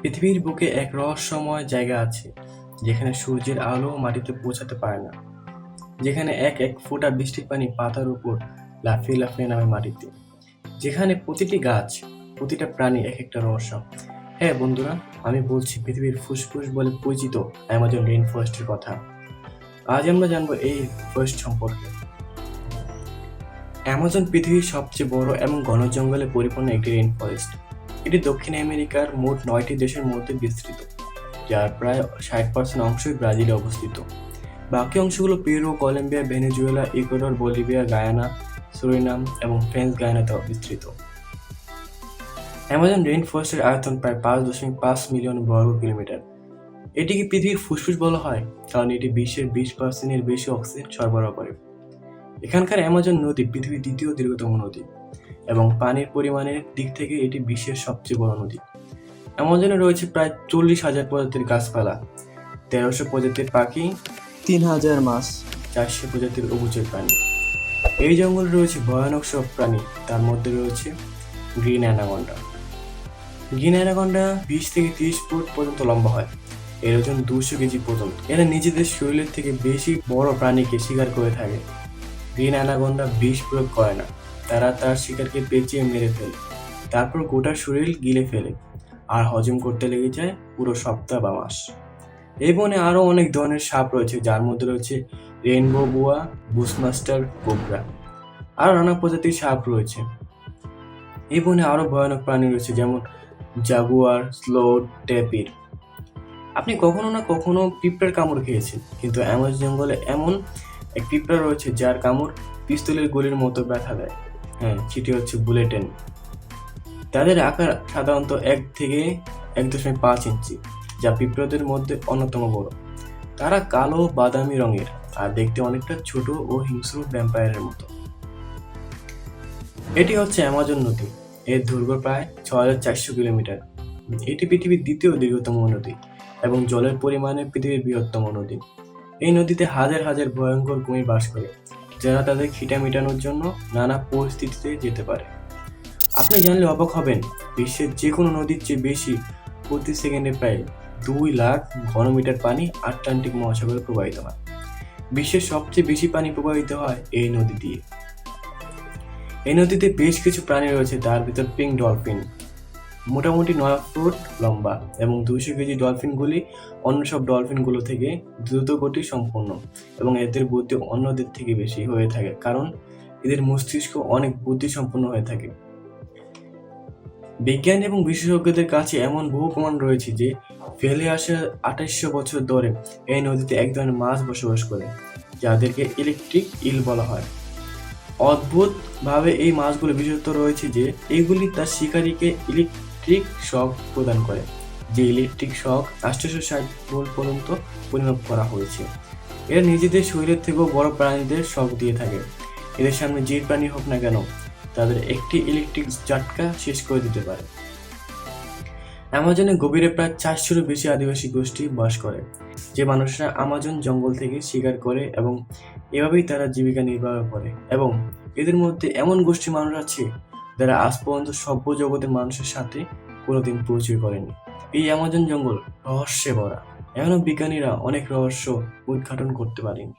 পৃথিবীর বুকে এক রহস্যময় জায়গা আছে, যেখানে সূর্যের আলো মাটিতে পৌঁছাতে পারে না, যেখানে এক এক ফোঁটা বৃষ্টির পানি পাতার উপর লাফিয়ে লাফিয়ে নামে মাটিতে। যেখানে প্রতিটি গাছ, প্রতিটা প্রাণী এক একটা রহস্য। হ্যাঁ বন্ধুরা, আমি বলছি পৃথিবীর ফুসফুস বলে পরিচিত অ্যামাজন রেইন ফরেস্টের কথা। আজ আমরা জানব এই ফরেস্ট সম্পর্কে। অ্যামাজন পৃথিবীর সবচেয়ে বড় এবং ঘন জঙ্গলে পরিপূর্ণ একটি রেইন ফরেস্ট এটি দক্ষিণ আমেরিকার মোট নয়টি দেশের মধ্যে বিস্তৃত, যার প্রায় ষাট পার্সেন্ট অংশই ব্রাজিলে অবস্থিত। বাকি অংশগুলো Peru, Colombia, Venezuela, Ecuador, Bolivia, Guyana, Suriname এবং ফ্রেঞ্চ গায়ানাতে বিস্তৃত। অ্যামাজন রেইন ফরেস্টের আয়তন প্রায় পাঁচ দশমিক পাঁচ মিলিয়ন বর্গ কিলোমিটার। এটিকে পৃথিবীর ফুসফুস বলা হয়? কারণ এটি বিশ্বের বিশ পার্সেন্টের বেশি অক্সিজেন সরবরাহ করে। এখানকার অ্যামাজন নদী পৃথিবীর দ্বিতীয় দীর্ঘতম নদী। এবং পানির পরিমাণের দিক থেকে এটি বিশ্বের সবচেয়ে বড় নদী। অ্যামাজনে রয়েছে প্রায় চল্লিশ হাজার প্রজাতির গাছপালা তেরোশো প্রজাতির পাখি তিন হাজার মাস চারশো প্রজাতির উভচর প্রাণী। এই জঙ্গলে রয়েছে ভয়ানক সব প্রাণী তার মধ্যে রয়েছে গ্রিন অ্যানাকন্ডা। গ্রিন অ্যানাকন্ডা বিশ থেকে তিরিশ ফুট পর্যন্ত লম্বা হয় এর ওজন দুশো কেজি পর্যন্ত। এরা নিজেদের শরীরের থেকে বেশি বড় প্রাণীকে শিকার করে থাকে। গ্রিন অ্যানাকন্ডা বিষ প্রয়োগ করে না। তারা তার শিকারকে পেঁচিয়ে মেরে ফেলে। তারপর গোটা শরীর গিলে ফেলে। আর হজম করতে লেগে যায় পুরো সপ্তাহ বা মাস। এই বনে আরও অনেক ধরনের সাপ রয়েছে, যার মধ্যে রয়েছে রেইনবো বুয়া, বুসমাস্টার, কোবরা আরও নানা প্রজাতির সাপ রয়েছে। এই বনে আরও ভয়ানক প্রাণী রয়েছে, যেমন জাগুয়ার, স্লোট টেপির আপনি কখনো না কখনো পিঁপড়ার কামড় খেয়েছেন, কিন্তু অ্যামাজন জঙ্গলে এমন এক পিঁপড়া রয়েছে যার কামড় পিস্তলের গুলির মতো ব্যথা দেয়। হ্যাঁ সেটি হচ্ছে বুলেটেন। তাদের আকার সাধারণত এক থেকে এক দশমিক পাঁচ ইঞ্চি, যা পিঁপড়াদের মধ্যে অন্যতম বড়। তারা কালো, বাদামি রঙের, আর দেখতে অনেকটা ছোট ও হিংস্র ভ্যাম্পায়ারের মতো। এটি হচ্ছে অ্যামাজন নদী। এর দৈর্ঘ্য প্রায় ছ হাজার চারশো কিলোমিটার। এটি পৃথিবীর দ্বিতীয় দীর্ঘতম নদী এবং জলের পরিমাণে পৃথিবীর বৃহত্তম নদী। এই নদীতে হাজার হাজার ভয়ঙ্কর কুমির বাস করে। যারা তাদের খিটা মেটানোর জন্য নানা পরিস্থিতিতে যেতে পারে। আপনি জানলে অবাক হবেন, বিশ্বের যে কোনো নদীর চেয়ে বেশি প্রতি সেকেন্ডে প্রায় দুই লাখ ঘনমিটার পানি আটলান্টিক মহাসাগরে প্রবাহিত হয়। বিশ্বের সবচেয়ে বেশি পানি প্রবাহিত হয় এই নদী দিয়ে। এই নদীতে বেশ কিছু প্রাণী রয়েছে, তার ভিতর পিঙ্ক ডলফিন মোটামুটি নয় ফুট লম্বা এবং দুইশো কেজি ডলফিনগুলি অন্য সব ডলফিনগুলো থেকে দ্রুত গতি সম্পন্ন এবং এদের বুদ্ধি অন্যদের থেকে বেশি হয়ে থাকে কারণ এদের মস্তিষ্ক অনেক বুদ্ধি সম্পন্ন হয়ে থাকে। বিজ্ঞান এবং বিশেষজ্ঞদের কাছে এমন বহু প্রমাণ রয়েছে যে ফেলে আসা আঠাশশো বছর ধরে এই নদীতে এক ধরনের মাছ বসবাস করে, যাদেরকে ইলেকট্রিক ইল বলা হয়। অদ্ভুতভাবে এই মাছগুলো বিশেষত্ব রয়েছে যে এগুলি তার শিকারীকে ইলেকট্রিক শক প্রদান করে, যে ইলেকট্রিক শক আষ্টশো ষাট ভোল্ট পর্যন্ত পরিমাপ করা হয়েছে। এরা নিজেদের শরীরের থেকেও বড় প্রাণীদের শক দিয়ে থাকে। এদের সামনে যে প্রাণী হোক না কেন, তাদের একটি ইলেকট্রিক ঝটকা শেষ করে দিতে পারে। অ্যামাজনে গভীরে প্রায় চারশোরও বেশি আদিবাসী গোষ্ঠী বাস করে, যে মানুষরা আমাজন জঙ্গল থেকে শিকার করে এবং এভাবেই তারা জীবিকা নির্বাহ করে। এবং এদের মধ্যে এমন গোষ্ঠী মানুষ আছে যারা আজ পর্যন্ত সভ্য জগতে মানুষের সাথে কোনোদিন পরিচয় করেনি। এই অ্যামাজন জঙ্গল রহস্যে ভরা। এখনও বিজ্ঞানীরা অনেক রহস্য উদ্ঘাটন করতে পারেনি।